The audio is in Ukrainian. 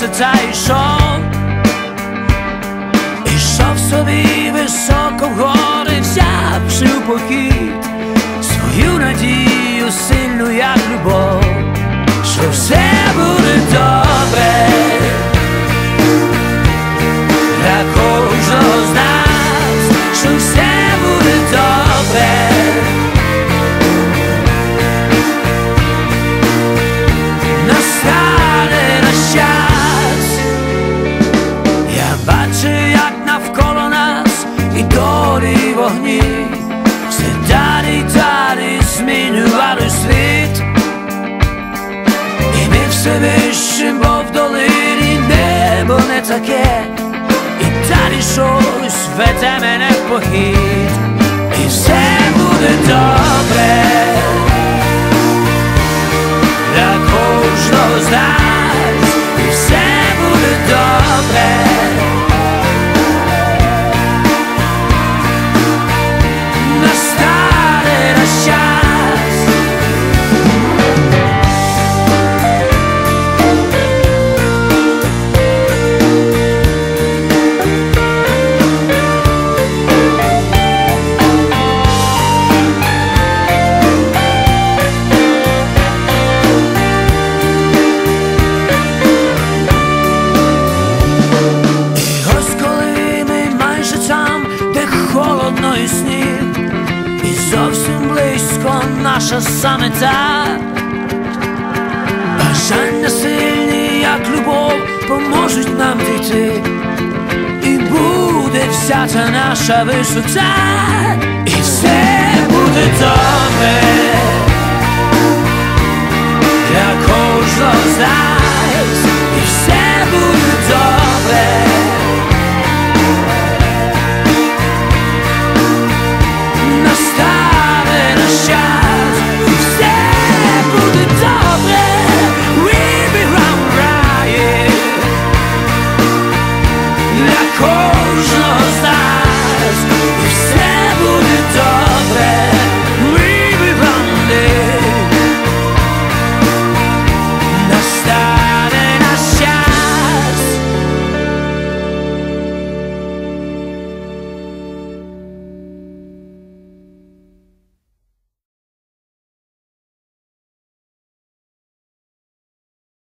та йшов, ішов собі високо вгори, взявши у похід свою надію сильну, як любов, що все буде добре. Для кожного з нас, що все все вищим, бо в долині небо не таке, і далі щось веде мене в похід, і все буде добре зовсім близько наша самета, бажання сильні, як любов, поможуть нам дійти, і буде вся та наша висота, і все буде добре